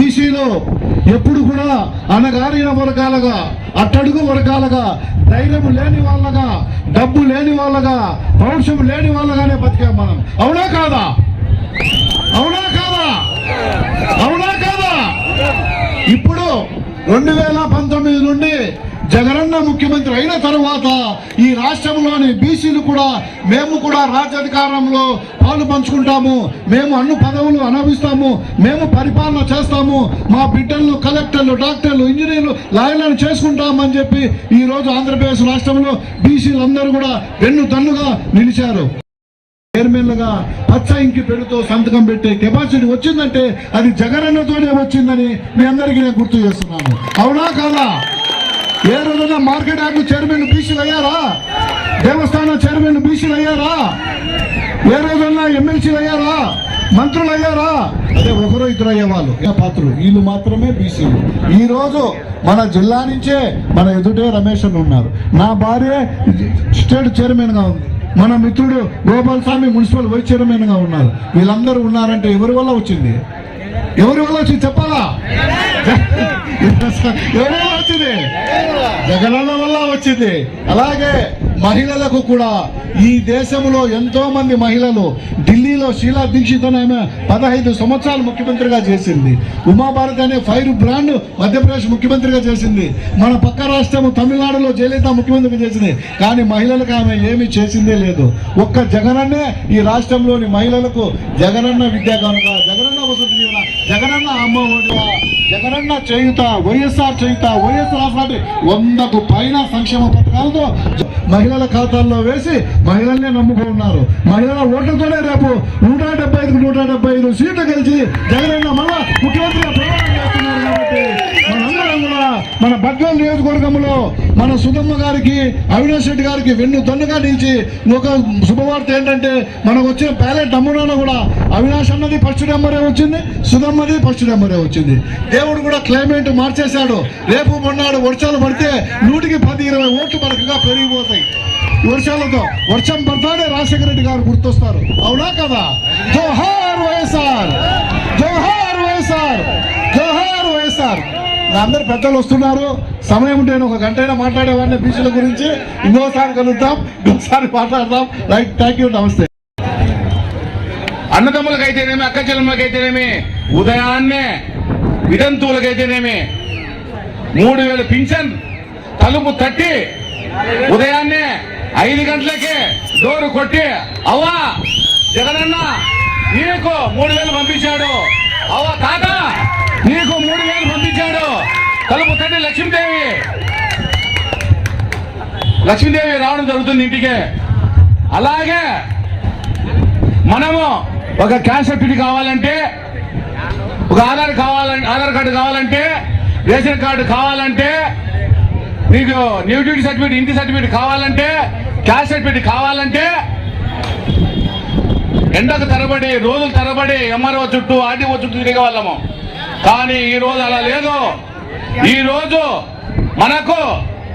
బీసీలో ఎప్పుడు కూడా అనగారిన వర్గాలుగా అట్టడుగు వర్గాలుగా ధైర్యం లేని వాళ్ళగా డబ్బు లేని వాళ్ళగా పౌరుషం లేని వాళ్ళగానే బతికాం మనం. అవునా కాదా? అవునా కాదా? అవునా కాదా? ఇప్పుడు రెండు వేల పంతొమ్మిది నుండి జగనన్న ముఖ్యమంత్రి అయిన తర్వాత ఈ రాష్ట్రంలోని బీసీలు కూడా మేము కూడా రాజ్యాధికారంలో పాలు పంచుకుంటాము. మేము అన్ని పదవులు అనుభవిస్తాము. మేము పరిపాలన చేస్తాము. మా బిడ్డలను కలెక్టర్లు డాక్టర్లు ఇంజనీర్లు లాయర్లను చేసుకుంటామని చెప్పి ఈరోజు ఆంధ్రప్రదేశ్ రాష్ట్రంలో బీసీలు అందరూ కూడా వెన్ను తన్నుగా నిలిచారు. చైర్మన్లుగా పచ్చ ఇంకి పెడుతూ సంతకం పెట్టే కెపాసిటీ వచ్చిందంటే అది జగనన్నతోనే వచ్చిందని మీ అందరికీ నేను గుర్తు చేస్తున్నాను. అవునా కాదా? ఏ రోజున మార్కెట్ యార్డ్ చైర్మన్ బీసీలు అయ్యారా దేవస్థానం చైర్మన్ బీసీలు అయ్యారా ఏ రోజున ఎమ్మెల్సీలు అయ్యారా? మంత్రులు అయ్యారా అదే ఒకరు ఇద్దరు అయ్యేవాళ్ళు. ఏ పాత్రలు? వీళ్ళు మాత్రమే బీసీలు. ఈ రోజు మన జిల్లా నుంచే మన ఎదుటే రమేష్ అని ఉన్నారు. నా భార్య స్టేట్ చైర్మన్గా ఉంది. మన మిత్రుడు గోపాల్ స్వామి మున్సిపల్ వైస్ చైర్మన్గా ఉన్నారు. వీళ్ళందరూ ఉన్నారంటే ఎవరి వల్ల వచ్చింది? ఎవరి వల్ల వచ్చింది చెప్పాలా? ఎవరి వచ్చింది? జగనన్న వల్ల వచ్చింది. అలాగే మహిళలకు కూడా ఈ దేశంలో ఎంతో మంది మహిళలు ఢిల్లీలో షీలా దీక్షిత్ ఆమె పదహైదు సంవత్సరాలు ముఖ్యమంత్రిగా చేసింది. ఉమాభారత్ అనే ఫైర్ బ్రాండ్ మధ్యప్రదేశ్ ముఖ్యమంత్రిగా చేసింది. మన పక్క రాష్ట్రం తమిళనాడులో జయలలిత ముఖ్యమంత్రిగా చేసింది. కానీ మహిళలకు ఆమె ఏమీ చేసిందే లేదు. ఒక్క జగనన్నే ఈ రాష్ట్రంలోని మహిళలకు జగనన్న విద్యా కనుక జగనన్న వసతి జగనన్న అమ్మ జగనన్న చేయుత వైఎస్ఆర్ చేయుత వైఎస్ఆర్ లాంటి వందకు పైన సంక్షేమ పథకాలతో మహిళల ఖాతాల్లో వేసి మహిళల్నే నమ్ముకున్నారు మహిళల ఓట్లతోనే రేపు నూట డెబ్బై ఐదుకు నూట డెబ్బై ఐదు సీట్లు గెలిచి జగనన్న మళ్ళా ముఖ్యమంత్రిగా ప్రమాణం చేస్తున్నారు కాబట్టి మనందరం కూడా మన బద్వేల్ నియోజకవర్గంలో మన సుధమ్మ గారికి అవినాష్ రెడ్డి గారికి వెన్ను తన్నుగా నిలిచి ఒక శుభవార్త ఏంటంటే మనకు వచ్చిన ప్యాలెట్ నమూనాలో కూడా అవినాష్ అన్నది ఫస్ట్ నెంబరే వచ్చింది సుధమ్మది ఫస్ట్ నెంబరే వచ్చింది. దేవుడు కూడా క్లైమేట్ మార్చేశాడు. రేపు మొన్నాడు వర్షాలు పడితే నూటికి పది ఇరవై ఓట్లు మనకుగా పెరిగిపోతాయి. వర్షాలతో వర్షం పడతానే రాజశేఖర రెడ్డి గారు గుర్తొస్తారు. అవునా కదా? జోహార్ వైఎస్ఆర్ జోహార్ వైఎస్ఆర్! జోహార్ వైఎస్ఆర్! అందరు పెద్దలు వస్తున్నారు. సమయం ఉంటే నేను ఒక గంట అయినా మాట్లాడేవాడిని బీచ్ల గురించి. ఇంకోసారి కలుద్దాం ఇంకోసారి మాట్లాడదాం. రైట్ థ్యాంక్ యూ నమస్తే. అన్నదమ్ములకైతేనేమి అక్క చెల్లెమ్మలకైతేనేమి ఉదయాన్నే వితంతువులకైతేనేమి మూడు వేల పింఛన్ తలుపు తట్టి ఉదయాన్నే ఐదు గంటలకే డోరు కొట్టి అవ్వా జగనన్న నీకు మూడు వేలు పంపించాడు. తాత నీకు మూడు వేలు పంపించాడు. కలుపు తండ్రి లక్ష్మీదేవి. లక్ష్మీదేవి రావడం జరుగుతుంది ఇంటికి. అలాగే మనము ఒక క్యాష్ సర్టిఫికేట్ కావాలంటే ఒక ఆధార్ కావాలంటే ఆధార్ కార్డు కావాలంటే రేషన్ కార్డు కావాలంటే నీకు న్యూ డ్యూటీ సర్టిఫికేట్ ఇంటి సర్టిఫికేట్ కావాలంటే క్యాష్ సర్టిఫికేట్ కావాలంటే ఎండకు తరబడి రోజులు తరబడి ఎంఆర్ఓ చుట్టూ ఆర్డీఓ చుట్టూ తిరిగే వాళ్ళము. కానీ ఈ రోజు అలా లేదు. ఈ రోజు మనకు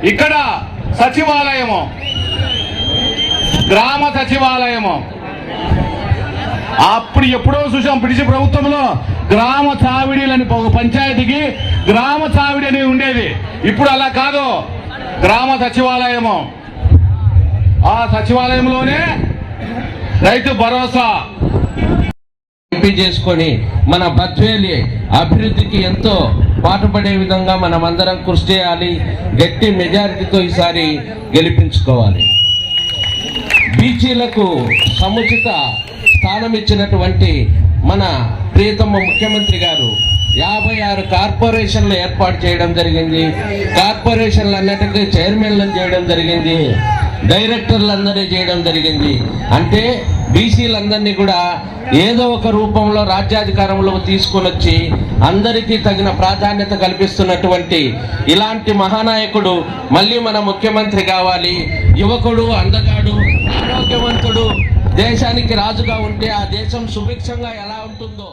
ఇక్కడ సచివాలయము. గ్రామ సచివాలయము. అప్పుడు ఎప్పుడో చూసాం బ్రిటిష్ ప్రభుత్వంలో గ్రామ చావిడీలని పంచాయతీకి గ్రామ చావిడి అని ఉండేది. ఇప్పుడు అలా కాదు. గ్రామ సచివాలయము. ఆ సచివాలయంలోనే రైతు భరోసా ఎంపీ చేసుకొని మన బద్వేలి అభివృద్ధికి ఎంతో పాటుపడే విధంగా మనం అందరం కృషి చేయాలి గట్టి మెజారిటీతో ఈసారి గెలిపించుకోవాలి. బీచీలకు సముచిత స్థానం ఇచ్చినటువంటి మన ప్రియతమ ముఖ్యమంత్రి గారు యాభై ఆరు కార్పొరేషన్లు ఏర్పాటు చేయడం జరిగింది. కార్పొరేషన్లు అన్నిటికీ చైర్మన్లను చేయడం జరిగింది. డైరెక్టర్లందరినీ చేయడం జరిగింది. అంటే బీసీలందరినీ కూడా ఏదో ఒక రూపంలో రాజ్యాధికారంలో తీసుకొని వచ్చి అందరికీ తగిన ప్రాధాన్యత కల్పిస్తున్నటువంటి ఇలాంటి మహానాయకుడు మళ్ళీ మన ముఖ్యమంత్రి కావాలి. యువకుడు అందగాడు ఆరోగ్యవంతుడు దేశానికి రాజుగా ఉంటే ఆ దేశం సుభిక్షంగా ఎలా ఉంటుందో